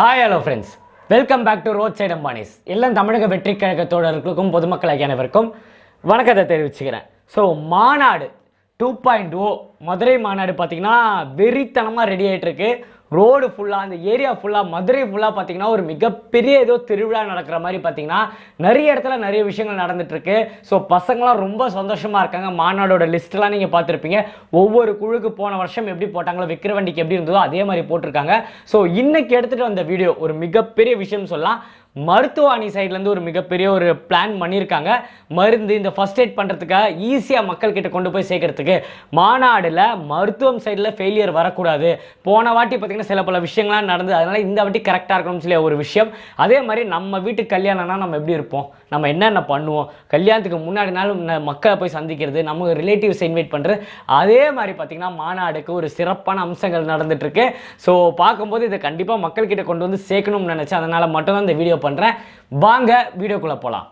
Hi hello friends welcome back to road side Ambanis எல்லாம் தமிழக வெற்றி கழக தோழர்களுக்கும் பொதுமக்கள் அனைவருக்கும் வணக்கத்தை தெரிவிச்சுக்கிறேன். ஸோ மாநாடு டூ பாயிண்ட் ஓ மதுரை மாநாடு பார்த்தீங்கன்னா வெறித்தனமாக ரெடி ஆகிட்டுருக்கு ரோடு ஃபுல்லாக அந்த ஏரியா ஃபுல்லாக மதுரை ஃபுல்லாக பார்த்தீங்கன்னா ஒரு மிகப்பெரிய ஏதோ திருவிழா நடக்கிற மாதிரி பார்த்தீங்கன்னா நிறைய இடத்துல நிறைய விஷயங்கள் நடந்துட்டுருக்கு. ஸோ பசங்களாம் ரொம்ப சந்தோஷமாக இருக்காங்க. மாநாடோட லிஸ்ட்லாம் நீங்கள் பார்த்துருப்பீங்க. ஒவ்வொரு குழுக்கு போன வருஷம் எப்படி போட்டாங்களோ விக்கிர வண்டிக்கு எப்படி இருந்ததோ அதே மாதிரி போட்டிருக்காங்க. ஸோ இன்னைக்கு எடுத்துகிட்டு வந்த வீடியோ ஒரு மிகப்பெரிய விஷயம் சொல்லலாம். மருத்துவ அணி சைட்லேருந்து ஒரு மிகப்பெரிய ஒரு பிளான் பண்ணியிருக்காங்க. மருந்து இந்த ஃபஸ்ட் எய்ட் பண்ணுறதுக்காக ஈஸியாக மக்கள்கிட்ட கொண்டு போய் சேர்க்கறதுக்கு. மாநாடில் மருத்துவம் சைடில் ஃபெயிலியர் வரக்கூடாது. போன வாட்டி பார்த்திங்கன்னா சில பல விஷயங்கள்லாம் நடந்தது. அதனால் இந்த வாட்டி கரெக்டாக இருக்கணும்னு சொல்லி ஒரு விஷயம். அதே மாதிரி நம்ம வீட்டு கல்யாணம்னா நம்ம எப்படி இருப்போம்? நம்ம என்னென்ன பண்ணுவோம்? கல்யாணத்துக்கு முன்னாடி நாள் மக்களை போய் சந்திக்கிறது நம்ம ரிலேட்டிவ்ஸ் இன்வைட் பண்ணுறது அதே மாதிரி பார்த்திங்கன்னா மாநாடுக்கு ஒரு சிறப்பான அம்சங்கள் நடந்துகிட்ருக்கு ஸோ பார்க்கும்போது இதை கண்டிப்பாக மக்கள்கிட்ட கொண்டு வந்து சேர்க்கணும்னு நினச்சேன். அதனால் மட்டும்தான் இந்த வீடியோ பண்ணுறேன் வாங்க வீடியோக்குள்ளே போகலாம்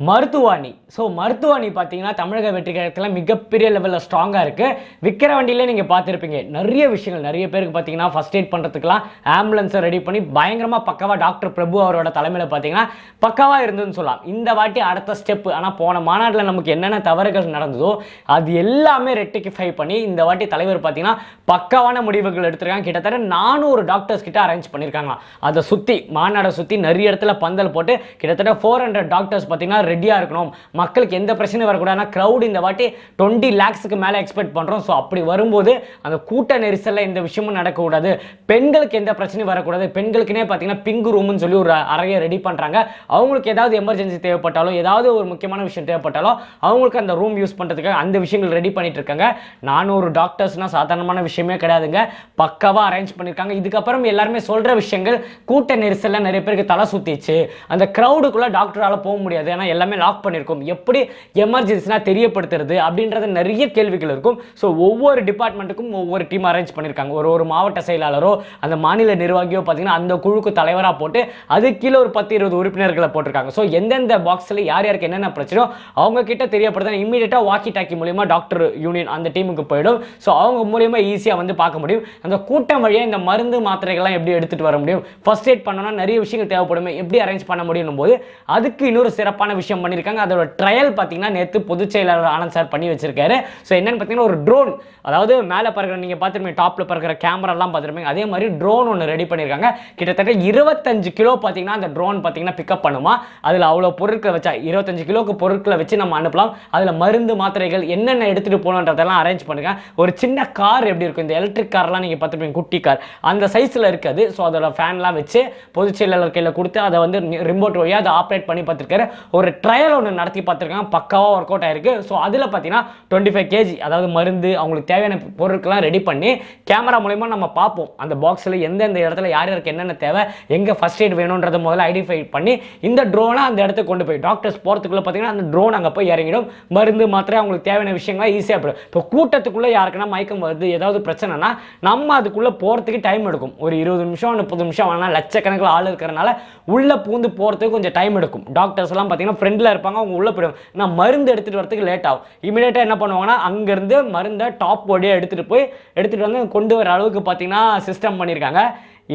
மருத்துவாணி ஸோ மருத்துவாணி பார்த்தீங்கன்னா தமிழக வெற்றி கழகத்தில் மிகப்பெரிய லெவலில் ஸ்ட்ராங்காக இருக்குது விற்கிற வண்டியிலே நீங்கள் பார்த்துருப்பீங்க. நிறைய விஷயங்கள். நிறைய பேருக்கு பார்த்தீங்கன்னா ஃபஸ்ட் எய்ட் பண்ணுறதுக்குலாம் ஆம்புலன்ஸை ரெடி பண்ணி பயங்கரமாக பக்காவாக டாக்டர் பிரபு அவரோட தலைமையில் பார்த்தீங்கன்னா பக்காவாக இருந்ததுன்னு சொல்லலாம். இந்த வாட்டி அடுத்த ஸ்டெப்பு ஆனால் போன மாநாட்டில் நமக்கு என்னென்ன தவறுகள் நடந்ததோ அது எல்லாமே ரெட்டிஃபை பண்ணி இந்த வாட்டி தலைவர் பார்த்தீங்கன்னா பக்காவான முடிவுகள் எடுத்திருக்காங்க. கிட்டத்தட்ட நானூறு டாக்டர்ஸ் கிட்ட அரேஞ்ச் பண்ணியிருக்காங்களாம் அதை சுற்றி மாநாடை சுற்றி நிறைய இடத்துல பந்தல் போட்டு கிட்டத்தட்ட ஃபோர் ஹண்ட்ரட் டாக்டர்ஸ் பார்த்தீங்கன்னா ரெடியாக இருக்கணும். மக்களுக்கு எந்த பிரச்சனையும் வரக்கூடாதுன்னா க்ரௌட் இந்த வாட்டி டுவெண்ட்டி லேக்ஸுக்கு மேலே எக்ஸ்பெக்ட் பண்ணுறோம் ஸோ அப்படி வரும்போது அந்த கூட்ட நெரிசலில் எந்த விஷயமும் நடக்கக்கூடாது. பெண்களுக்கு எந்த பிரச்சனையும் வரக்கூடாது. பெண்களுக்குனே பார்த்தீங்கன்னா பிங்க் ரூம்னு சொல்லி ஒரு அறையை ரெடி பண்ணுறாங்க அவங்களுக்கு ஏதாவது எமர்ஜென்சி தேவைப்பட்டாலோ ஏதாவது ஒரு முக்கியமான விஷயம் தேவைப்பட்டாலோ அவங்களுக்கு அந்த ரூம் யூஸ் பண்ணுறதுக்காக அந்த விஷயங்கள் ரெடி பண்ணிட்டு இருக்காங்க. நானூறு டாக்டர்ஸ்னால் சாதாரணமான விஷயமே கிடையாதுங்க. பக்காவாக அரேஞ்ச் பண்ணியிருக்காங்க இதுக்கப்புறம் எல்லாருமே சொல்கிற விஷயங்கள் கூட்ட நெரிசலில் நிறைய பேருக்கு தலை சுற்றிச்சு அந்த க்ரௌடுக்குள்ளே டாக்டரால் போக முடியாது. ஏன்னா எல்லாமே லாக் பண்ணியிருக்கோம் எப்படி எமர்ஜென்சினா தெரியப்படுத்துறது அப்படின்றது நிறைய கேள்விகள் இருக்கும். ஸோ ஒவ்வொரு டிபார்ட்மெண்ட்டுக்கும் ஒவ்வொரு டீம் அரேஞ்ச் பண்ணியிருக்காங்க ஒரு ஒரு மாவட்ட செயலாளரோ அந்த மாநில நிர்வாகியோ பார்த்தீங்கன்னா அந்த குழுக்கு தலைவராக போட்டு அது கீழே ஒரு பத்து இருபது உறுப்பினர்களை போட்டிருக்காங்க. ஸோ எந்தெந்த பாக்ஸில் யார் யாருக்கு என்னென்ன பிரச்சனையோ அவங்க கிட்ட தெரியப்படுத்த இமீடியட்டாக வாக்கி டாக்கி மூலியமாக டாக்டர் யூனியன் அந்த டீமுக்கு போயிடும். ஸோ அவங்க மூலியமாக ஈஸியாக வந்து பார்க்க முடியும். அந்த கூட்டம் வழியாக இந்த மருந்து மாத்திரைகள்லாம் எப்படி எடுத்துகிட்டு வர முடியும்? ஃபர்ஸ்ட் எய்ட் பண்ணோன்னா நிறைய விஷயங்கள் தேவைப்படுமே. எப்படி அரேஞ்ச் பண்ண முடியும் போது அதுக்கு இன்னொரு சிறப்பான விஷயம் பண்ணியிருக்காங்க அதோட ட்ரையல் பார்த்தீங்கன்னா நேற்று பொதுச் செயலாளர் ஆனந்த் சார் பண்ணி வச்சிருக்காரு. ஸோ என்னென்னு பார்த்தீங்கன்னா ஒரு ட்ரோன் அதாவது மேலே பறக்கிற நீங்கள் பார்த்துருப்பீங்க டாப்பில் பறக்கிற கேமராலாம் பார்த்துருப்பீங்க. அதே மாதிரி ட்ரோன் ஒன்று ரெடி பண்ணியிருக்காங்க. கிட்டத்தட்ட இருபத்தஞ்சு கிலோ பார்த்தீங்கன்னா அந்த ட்ரோன் பார்த்தீங்கன்னா பிக்கப் பண்ணுமா? அதில் அவ்வளோ பொருட்களை வச்சா இருபத்தஞ்சு கிலோக்கு பொருட்களை வச்சு நம்ம அனுப்பலாம். அதில் மருந்து மாத்திரைகள் என்னென்ன எடுத்துகிட்டு போகணுன்றதெல்லாம் அரேஞ்ச் பண்ணுங்க. ஒரு சின்ன கார் எப்படி இருக்கும்? இந்த எலக்ட்ரிக் கார்லாம் நீங்கள் பார்த்துருப்பீங்க குட்டி கார் அந்த சைஸில் இருக்காது. ஸோ அதோட ஃபேன்லாம் வச்சு பொதுச் செயலாளர் கையில் கொடுத்து அதை வந்து ரிமோட் வழியாக அதை ஆப்ரேட் பண்ணி பார்த்துருக்காரு. ஒரு ட்ரையல் ஒன்று நடத்தி பார்த்துருக்காங்க. பக்காவாக ஒர்க் அவுட் ஆயிருக்கு. ஸோ அதில் பார்த்தீங்கன்னா டுவெண்ட்டி ஃபைவ் கேஜி அதாவது மருந்து அவங்களுக்கு தேவையான பொருட்கள்லாம் ரெடி பண்ணி கேமரா மூலயமா நம்ம பார்ப்போம். அந்த பாக்ஸில் எந்தெந்த இடத்துல யார் யாருக்கு என்னென்ன தேவை எங்கே ஃபர்ஸ்ட் எய்ட் வேணுன்றதை முதல்ல ஐடென்டிஃபை பண்ணி இந்த ட்ரோனை அந்த இடத்துக்கு கொண்டு போய் டாக்டர்ஸ் போகிறதுக்குள்ளே பார்த்தீங்கன்னா அந்த ட்ரோன் அங்கே போய் இறங்கிடும். மருந்து மாத்திரை அவங்களுக்கு தேவையான விஷயங்கள்லாம் ஈஸியாக போயிடும். இப்போ கூட்டத்துக்குள்ளே யாருக்குன்னா மயக்கம் வருது ஏதாவது பிரச்சனைனா நம்ம அதுக்குள்ளே போகிறதுக்கு டைம் எடுக்கும். ஒரு இருபது நிமிஷம் முப்பது நிமிஷம் ஆனால் லட்சக்கணக்கில் ஆள் இருக்கிறனால உள்ளே பூந்து போகிறதுக்கு கொஞ்சம் டைம் எடுக்கும். டாக்டர்ஸ்லாம் பார்த்தீங்கன்னா ஃப்ரெண்டில் இருப்பாங்க அவங்க உள்ளே போயிடும் நான் மருந்து எடுத்துகிட்டு வரதுக்கு லேட் ஆகும். இமீடியட்டாக என்ன பண்ணுவாங்கன்னா அங்கேருந்து மருந்தை டாப் வழியாக எடுத்துகிட்டு போய் எடுத்துகிட்டு வந்து கொண்டு வர அளவுக்கு பார்த்தீங்கன்னா சிஸ்டம் பண்ணியிருக்காங்க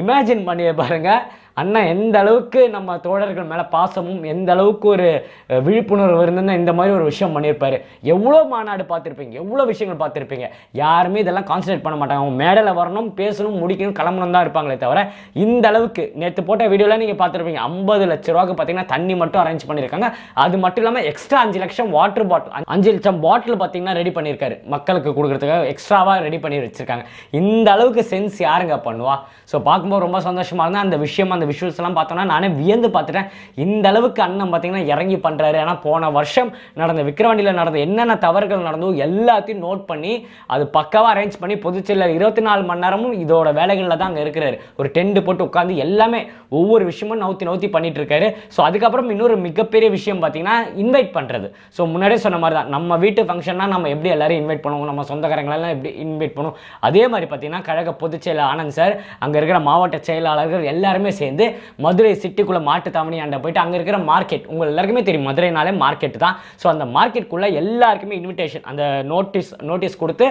இமேஜின் பண்ணி பாருங்கள் அண்ணன் எந்த அளவுக்கு நம்ம தோழர்கள் மேலே பாசமும் எந்த அளவுக்கு ஒரு விழிப்புணர்வு இருந்ததுன்னா இந்த மாதிரி ஒரு விஷயம் பண்ணியிருப்பாரு எவ்வளோ மாநாடு பார்த்துருப்பீங்க? எவ்வளோ விஷயங்கள் பார்த்துருப்பீங்க? யாருமே இதெல்லாம் கான்சன்ட்ரேட் பண்ண மாட்டாங்க. அவங்க மேடையில் வரணும் பேசணும் முடிக்கணும் கிளம்பணும் தான் இருப்பாங்களே தவிர இந்த அளவுக்கு நேற்று போட்ட வீடியோவில் நீங்கள் பார்த்துருப்பீங்க. ஐம்பது லட்ச ரூபாய்க்கு பார்த்தீங்கன்னா தண்ணி மட்டும் அரேஞ்ச் பண்ணியிருக்காங்க அது மட்டும் இல்லாமல் எக்ஸ்ட்ரா அஞ்சு லட்சம் வாட்டர் பாட்டில் அஞ்சு லட்சம் பாட்டில் பார்த்தீங்கன்னா ரெடி பண்ணியிருக்காரு மக்களுக்கு கொடுக்குறதுக்காக எக்ஸ்ட்ராவாக ரெடி பண்ணி வச்சுருக்காங்க. இந்த அளவுக்கு சென்ஸ் யாருங்க பண்ணுவா? ஸோ பார்க்கும்போது ரொம்ப சந்தோஷமாக இருந்தால் அந்த விஷயம் அந்த அந்த விஷுவல்ஸ்லாம் பார்த்தோன்னா நானே வியந்து பார்த்துட்டேன். இந்த அளவுக்கு அண்ணன் பார்த்தீங்கன்னா இறங்கி பண்ணுறாரு ஏன்னா போன வருஷம் நடந்த விக்கிரவாண்டியில் நடந்த என்னென்ன தவறுகள் நடந்தோ எல்லாத்தையும் நோட் பண்ணி அது பக்காவாக அரேஞ்ச் பண்ணி பொதுச்செயலர் இருபத்தி நாலு மணி நேரமும் இதோட வேலைகளில் தான் அங்கே இருக்கிறாரு. ஒரு டென்ட் போட்டு உட்காந்து எல்லாமே ஒவ்வொரு விஷயமும் நவுத்தி நவுத்தி பண்ணிட்டு இருக்காரு. ஸோ அதுக்கப்புறம் இன்னொரு மிகப்பெரிய விஷயம் பார்த்தீங்கன்னா இன்வைட் பண்ணுறது ஸோ முன்னாடியே சொன்ன மாதிரி தான். நம்ம வீட்டு ஃபங்க்ஷன்னா நம்ம எப்படி எல்லாரும் இன்வைட் பண்ணுவோம்? நம்ம சொந்தக்காரங்களெல்லாம் எப்படி இன்வைட் பண்ணுவோம்? அதே மாதிரி பார்த்தீங்கன்னா கழக பொதுச் செயலர் ஆனந்த் சார் அங்கே இருக்கிற மாவட்ட செயலாளர்கள் எல்லாருமே சேர்ந்து சேர்ந்து மதுரை சிட்டிக்குள்ளே மாட்டு தாவணி போயிட்டு அங்கே இருக்கிற மார்க்கெட் உங்கள் எல்லாருக்குமே தெரியும். மதுரைனாலே மார்க்கெட் தான். ஸோ அந்த மார்க்கெட்டுக்குள்ளே எல்லாருக்குமே இன்விடேஷன் அந்த நோட்டீஸ் நோட்டீஸ் கொடுத்து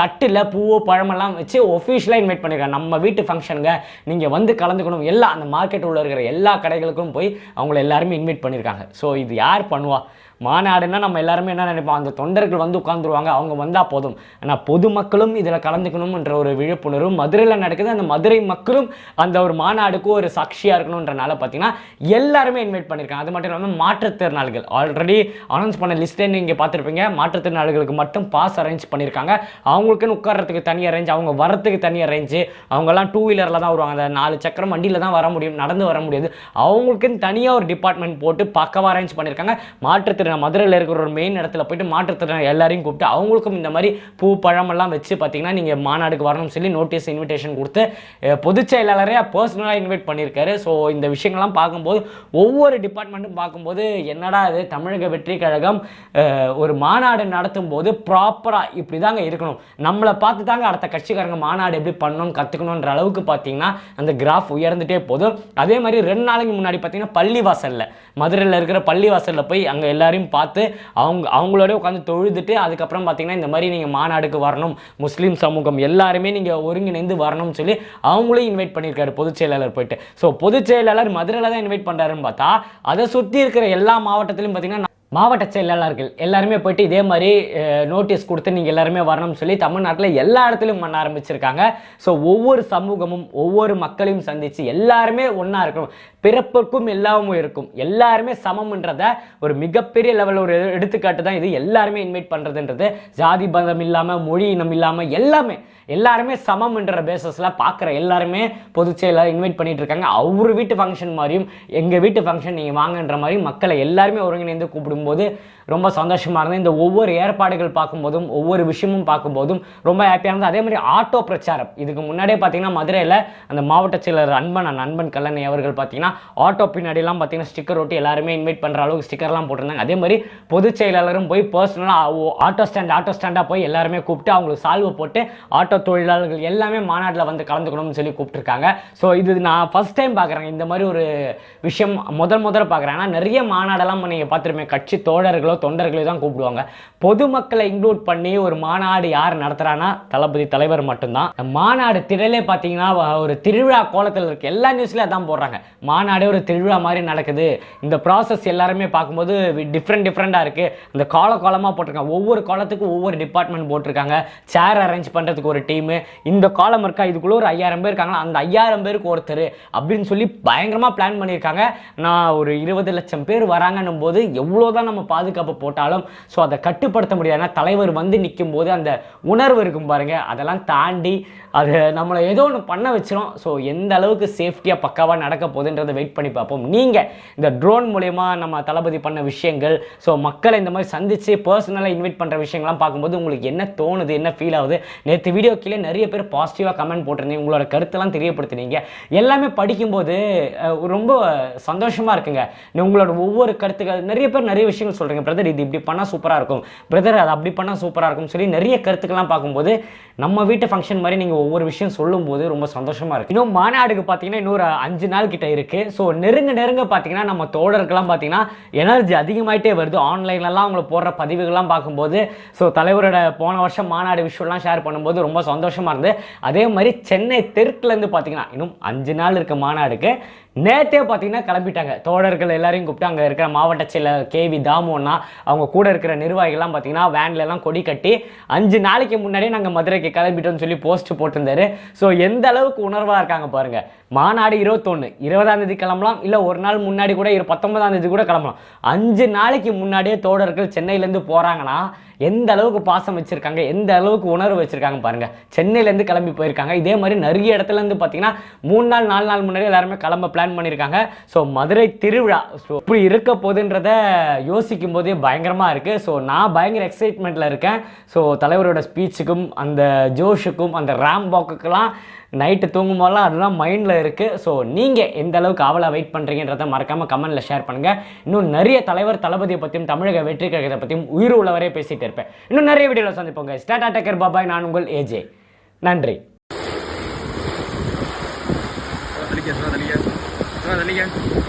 தட்டில் பூவோ பழமெல்லாம் வச்சு ஒஃபிஷியலாக இன்வைட் பண்ணியிருக்காங்க நம்ம வீட்டு ஃபங்க்ஷனுங்க நீங்கள் வந்து கலந்துக்கணும். எல்லா அந்த மார்க்கெட் உள்ள இருக்கிற எல்லா கடைகளுக்கும் போய் அவங்கள எல்லாருமே இன்வைட் பண்ணியிருக்காங்க ஸோ இது யார் பண்ணுவா? மாநாடுன்னா நம்ம எல்லாருமே என்ன நினைப்போம்? அந்த தொண்டர்கள் வந்து உட்காந்துருவாங்க அவங்க வந்தால் போதும். ஆனால் பொதுமக்களும் இதில் கலந்துக்கணும்ன்ற ஒரு விழிப்புணர்வு மதுரையில் நடக்குது. அந்த மதுரை மக்களும் அந்த ஒரு மாநாடுக்கு ஒரு சாட்சியாக இருக்கணுன்றனால பார்த்தீங்கன்னா எல்லாருமே இன்வைட் பண்ணியிருக்காங்க அது மட்டும் இல்லாமல் மாற்றுத்திறனாளிகள். ஆல்ரெடி அனௌன்ஸ் பண்ண லிஸ்ட்டே நீங்கள் பார்த்துருப்பீங்க மாற்றுத்திறனாளிகளுக்கு மட்டும் பாஸ் அரேஞ்ச் பண்ணியிருக்காங்க அவங்களுக்குன்னு உட்கார்றதுக்கு தனி அரேஞ்ச் அவங்க வரத்துக்கு தனி அரேஞ்சு அவங்கெல்லாம் டூ வீலரில் தான் வருவாங்க. அந்த நாலு சக்கரம் வண்டியில் தான் வர முடியும். நடந்து வர முடியாது. அவங்களுக்குன்னு தனியாக ஒரு டிபார்ட்மெண்ட் போட்டு பக்கவாக அரேஞ்ச் பண்ணியிருக்காங்க மாற்றுத்திறன் மதுரையில் இருக்கிற ஒரு மெயின் இடத்துல போயிட்டு மாற்றுத்திறன் எல்லாரையும் கூப்பிட்டு அவங்களுக்கும் இந்த மாதிரி பூ பழமெல்லாம் வச்சு பார்த்தீங்கன்னா நீங்கள் மாநாடுக்கு வரணும்னு சொல்லி நோட்டீஸ் இன்விடேஷன் கொடுத்து பொது பொதுச் செயலாளரே பர்சனலாக இன்வைட் பண்ணியிருக்காரு. ஸோ இந்த விஷயங்கள்லாம் பார்க்கும்போது ஒவ்வொரு டிபார்ட்மெண்ட்டும் பார்க்கும்போது என்னடா இது தமிழக வெற்றி கழகம் ஒரு மாநாடு நடத்தும் போது ப்ராப்பராக இப்படி தாங்க இருக்கணும். நம்மளை பார்த்து தாங்க அடுத்த கட்சிக்காரங்க மாநாடு எப்படி பண்ணணும் கற்றுக்கணுன்ற அளவுக்கு பார்த்தீங்கன்னா அந்த கிராஃப் உயர்ந்துட்டே போதும். அதே மாதிரி ரெண்டு நாளைக்கு முன்னாடி பார்த்தீங்கன்னா பள்ளிவாசலில் மதுரையில் இருக்கிற பள்ளிவாசலில் போய் அங்கே எல்லாரும் எல்லாரையும் பார்த்து அவங்க அவங்களோட உட்காந்து தொழுதுட்டு அதுக்கப்புறம் பார்த்தீங்கன்னா இந்த மாதிரி நீங்கள் மாநாடுக்கு வரணும் முஸ்லீம் சமூகம் எல்லாருமே நீங்கள் ஒருங்கிணைந்து வரணும்னு சொல்லி அவங்களையும் இன்வைட் பண்ணியிருக்காரு பொதுச் செயலாளர் போயிட்டு. ஸோ பொதுச் செயலாளர் மதுரையில் தான் இன்வைட் பண்ணுறாருன்னு பார்த்தா அதை சுற்றி இருக்கிற எல்லா மாவட்டத்திலும் பார்த்தீங்கன்னா மாவட்ட செயலாளர்கள் எல்லாருமே போயிட்டு இதே மாதிரி நோட்டீஸ் கொடுத்து நீங்கள் எல்லாருமே வரணும்னு சொல்லி தமிழ்நாட்டில் எல்லா இடத்துலையும் பண்ண ஆரம்பிச்சிருக்காங்க. ஸோ ஒவ்வொரு சமூகமும் ஒவ்வொரு மக்களையும் சந்தித்து எல்லாருமே ஒன்றா இருக்கணும். பிறப்புக்கும் எல்லாமும் இருக்கும். எல்லாருமே சமம்ன்றத ஒரு மிகப்பெரிய லெவலில் ஒரு எடுத்துக்காட்டு தான் இது. எல்லாருமே இன்வைட் பண்ணுறதுன்றது ஜாதி பந்தம் இல்லாமல் மொழி இனம் இல்லாமல் எல்லாமே எல்லாருமே சமம்ன்ற பேசஸில் பார்க்குற எல்லாருமே பொதுச் செயலாளர் இன்வைட் பண்ணிட்டு இருக்காங்க. அவர் வீட்டு ஃபங்க்ஷன் மாதிரியும் எங்கள் வீட்டு ஃபங்க்ஷன் நீங்கள் வாங்கன்ற மாதிரி மக்களை எல்லாருமே ஒருங்கிணைந்து கூப்பிடும்போது ரொம்ப சந்தோஷமாக இருந்தது. இந்த ஒவ்வொரு ஏற்பாடுகள் பார்க்கும்போதும் ஒவ்வொரு விஷயமும் பார்க்கும்போதும் ரொம்ப ஹாப்பியாக இருந்தது. அதே மாதிரி ஆட்டோ பிரச்சாரம். இதுக்கு முன்னாடியே பார்த்தீங்கன்னா மதுரையில் அந்த மாவட்ட செயலர் அன்பன் அந்த அன்பன் கல்லணை அவர்கள் பார்த்தீங்கன்னா ஆட்டோ பின்னாடிலாம் பார்த்தீங்கன்னா ஸ்டிக்கர் ஒட்டி எல்லாருமே இன்வைட் பண்ணுற அளவுக்கு ஸ்டிக்கர்லாம் போட்டிருந்தாங்க. அதே மாதிரி பொதுச் செயலாளரும் போய் பர்சனலாக ஆட்டோ ஸ்டாண்ட் ஆட்டோ ஸ்டாண்டாக போய் எல்லாருமே கூப்பிட்டு அவங்களுக்கு சால்வ் போட்டு ஆட்டோ தொழிலாளர்கள் எல்லாமே மாநாட்டில் வந்து கலந்துக்கணும்னு சொல்லி கூப்பிட்டுருக்காங்க. ஸோ இது நான் ஃபஸ்ட் டைம் பார்க்குறேன் இந்த மாதிரி ஒரு விஷயம் முதல் முதல்ல பார்க்குறேன். ஆனால் நிறைய மாநாடெல்லாம் நீங்கள் பார்த்துருப்பேன் கட்சி தோழர்களோ தொண்டர்களை தான் கூப்பிடுவாங்க. பொதுமக்களை இன்க்ளூட் பண்ணி ஒரு மாநாடு யார் நடத்துகிறான்னா தளபதி தலைவர் மட்டும்தான். மாநாடு திடலே பார்த்தீங்கன்னா ஒரு திருவிழா கோலத்தில் இருக்க. எல்லா நியூஸ்லையும் அதான் போடுறாங்க. மாநாடே ஒரு திருவிழா மாதிரி நடக்குது. இந்த ப்ராசஸ் எல்லாருமே பார்க்கும்போது டிஃப்ரெண்ட் டிஃப்ரெண்ட்டாக இருக்குது இந்த கால காலமாக போட்டிருக்காங்க. ஒவ்வொரு காலத்துக்கும் ஒவ்வொரு டிபார்ட்மெண்ட் போட்டிருக்காங்க. சேர் அரேஞ்ச் பண்ணுறதுக்கு ஒரு டீமு இந்த காலம் இருக்கா இதுக்குள்ளே ஒரு ஐயாயிரம் பேர் இருக்காங்களா அந்த ஐயாயிரம் பேருக்கு ஒருத்தர் அப்படின்னு சொல்லி பயங்கரமாக பிளான் பண்ணியிருக்காங்க. நான் ஒரு இருபது லட்சம் பேர் வராங்கன்னும் போது எவ்வளோ தான் நம்ம பாதுகாப்பு போட்டாலும் ஸோ அதை கட்டுப்படுத்த முடியாது ஏன்னா தலைவர் வந்து நிற்கும் போது அந்த உணர்வு இருக்கும் பாருங்க. அதெல்லாம் தாண்டி அது நம்மளை ஏதோ ஒன்று பண்ண வச்சிரும். ஸோ எந்த அளவுக்கு சேஃப்டியாக பக்காவாக நடக்க போகுதுன்றதை வெயிட் பண்ணி பார்ப்போம். நீங்கள் இந்த ட்ரோன் மூலயமா நம்ம தளபதி பண்ண விஷயங்கள் ஸோ மக்களை இந்த மாதிரி சந்தித்து பர்சனலாக இன்வைட் பண்ணுற விஷயங்கள்லாம் பார்க்கும்போது உங்களுக்கு என்ன தோணுது என்ன ஃபீல் ஆகுது? நேற்று வீடியோ கீழே நிறைய பேர் பாசிட்டிவாக கமெண்ட் போட்டிருந்தீங்க. உங்களோட கருத்தெல்லாம் தெரியப்படுத்துனீங்க. எல்லாமே படிக்கும்போது ரொம்ப சந்தோஷமாக இருக்குங்க. உங்களோட ஒவ்வொரு கருத்துக்கள் நிறைய பேர் நிறைய விஷயங்கள் சொல்கிறீங்க பிரதர் இது இப்படி பண்ணால் சூப்பராக இருக்கும். பிரதர் அது அப்படி பண்ணால் சூப்பராக இருக்கும் சொல்லி நிறைய கருத்துக்கள்லாம் பார்க்கும்போது நம்ம வீட்டு ஃபங்க்ஷன் மாதிரி நீங்கள் ஒவ்வொரு விஷயம் சொல்லும்போது ரொம்ப சந்தோஷமாக இருக்கும் இன்னும் மாநாடுக்கு பார்த்தீங்கன்னா இன்னொரு அஞ்சு நாள் கிட்ட இருக்குது ஸோ நெருங்க நெருங்க பார்த்தீங்கன்னா நம்ம தோழருக்கெல்லாம் பார்த்தீங்கன்னா எனர்ஜி அதிகமாயிட்டே வருது. ஆன்லைன்லலாம் அவங்கள போடுற பதிவுகள்லாம் பார்க்கும்போது ஸோ தலைவரோட போன வருஷம் மாநாடு விஷயம்லாம் ஷேர் பண்ணும்போது ரொம்ப சந்தோஷமாக இருந்து அதே மாதிரி சென்னை தெற்குலேருந்து பார்த்தீங்கன்னா இன்னும் அஞ்சு நாள் இருக்க மாநாடுக்கு. நேத்தே பார்த்தீங்கன்னா கிளம்பிட்டாங்க. தோழர்கள் எல்லாரையும் கூப்பிட்டு அங்கே இருக்கிற மாவட்ட செயலர் கேவி தாமோன்னா அவங்க கூட இருக்கிற நிர்வாகிகள்லாம் பார்த்தீங்கன்னா வேன்லலாம் கொடி கட்டி அஞ்சு நாளைக்கு முன்னாடியே நாங்கள் மதுரைக்கு கிளம்பிட்டோம்னு சொல்லி போஸ்ட் போட்டிருந்தாரு. ஸோ எந்த அளவுக்கு உணர்வாக இருக்காங்க பாருங்க. மாநாடு இருபத்தொன்று இருபதாம் தேதி கிளம்பலாம் இல்லை ஒரு நாள் முன்னாடி கூட இரு பத்தொன்பதாம் தேதி கூட கிளம்பலாம். அஞ்சு நாளைக்கு முன்னாடியே தோழர்கள் சென்னையிலேருந்து போகிறாங்கன்னா எந்த அளவுக்கு பாசம் வச்சிருக்காங்க எந்த அளவுக்கு உணர்வு வச்சிருக்காங்க பாருங்க. சென்னையிலேருந்து கிளம்பி போயிருக்காங்க. இதே மாதிரி நிறைய இடத்துல இருந்து பார்த்தீங்கன்னா மூணு நாள் நாலு நாள் முன்னாடி எல்லாருமே கிளம்ப பிளான் பண்ணியிருக்காங்க. ஸோ மதுரை திருவிழா ஸோ இப்படி இருக்க போகுதுன்றத யோசிக்கும் போதே பயங்கரமாக இருக்குது ஸோ நான் பயங்கர எக்ஸைட்மெண்ட்டில் இருக்கேன். ஸோ தலைவரோட ஸ்பீச்சுக்கும் அந்த ஜோஷுக்கும் அந்த ரேம் பாக்குக்கெல்லாம் நைட்டு தூங்கும் போதெல்லாம் அதுதான் மைண்டில் இருக்குது ஸோ நீங்கள் எந்த அளவுக்கு அவளை வெயிட் பண்ணுறீங்கன்றத மறக்காமல் கமெண்ட்டில் ஷேர் பண்ணுங்கள் இன்னும் நிறைய தலைவர் தளபதியை பற்றியும் தமிழக வெற்றி கழகத்தை பற்றியும் உயிர் உள்ளவரே பேசிகிட்டு இருப்பேன். இன்னும் நிறைய வீடியோவில் சந்திப்போங்க ஸ்டாட்டா டேக்கர் பாபாய் நான் உங்கள் ஏஜே நன்றி. தலிக்க